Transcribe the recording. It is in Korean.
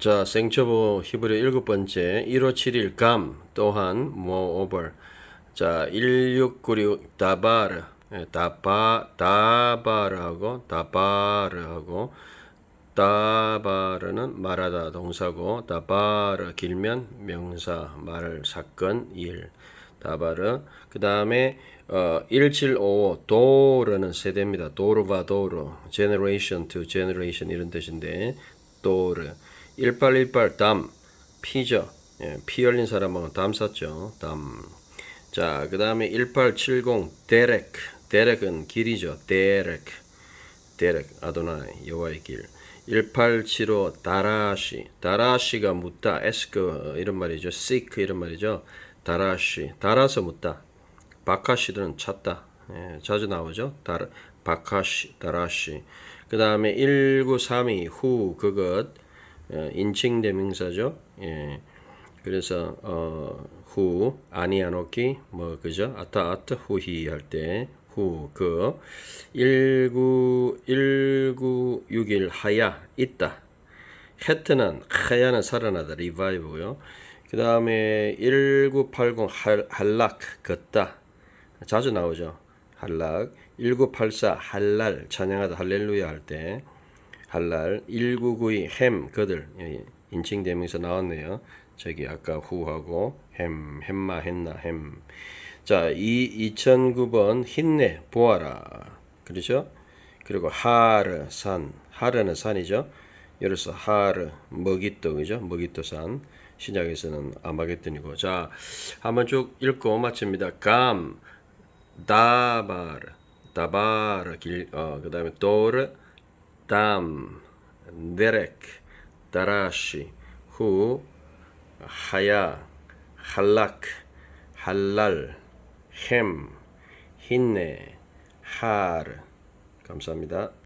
자, 생초보 히브리 일곱 번째 1571 감 또한 모오버 자, 1696 다바르. 예, 다바 다바르하고 다바르하고 다바르는 말하다 동사고 다바르 길면 명사 말 사건 일. 다바르. 그 다음에 어, 1755 도르는 세대입니다. 도르바 도르. Generation to generation 이런 뜻인데 도르 1818 담, 피죠. 예, 피 흘린 사람하고 담 샀죠. 담. 자, 그 다음에 1870 데렉. 데렉은 길이죠. 데렉. 데렉. 아도나이. 여호와의 길. 1875 다라시. 다라시가 묻다. 에스크 이런 말이죠. 시크 이런 말이죠. 다라시. 달아서 묻다. 바카시들은 찾다. 예, 자주 나오죠. 다라, 바카시, 다라시. 그 다음에 1932 후 그것 어, 인칭 대명사죠. 예. 그래서 어, 후 아니아노키 뭐 그죠? 아타 아트 후히 할 때 후 그 19 1961 하야 있다. 헤트는 하야는 살아나다 리바이브고요. 그 다음에 1980 할, 할락 걷다 자주 나오죠. 할락 1984 할랄 찬양하다 할렐루야 할 때 할랄 1992 햄 그들 예, 인칭 대명사 나왔네요. 저기 아까 후하고 햄 햄마 했나 햄. 자, 이 2009번 힘내 보아라. 그렇죠? 그리고 하르 산 하르는 산이죠. 예로서 하르 먹이또 그죠? 먹이또 산 신약에서는 아마겟돈이고 자 한번 쭉 읽고 마칩니다. 감 다바르 다바르 길, 어, 그 다음에 도르 담 데렉 다라시 후 하야 할락 할랄 햄 힌네 하르 감사합니다.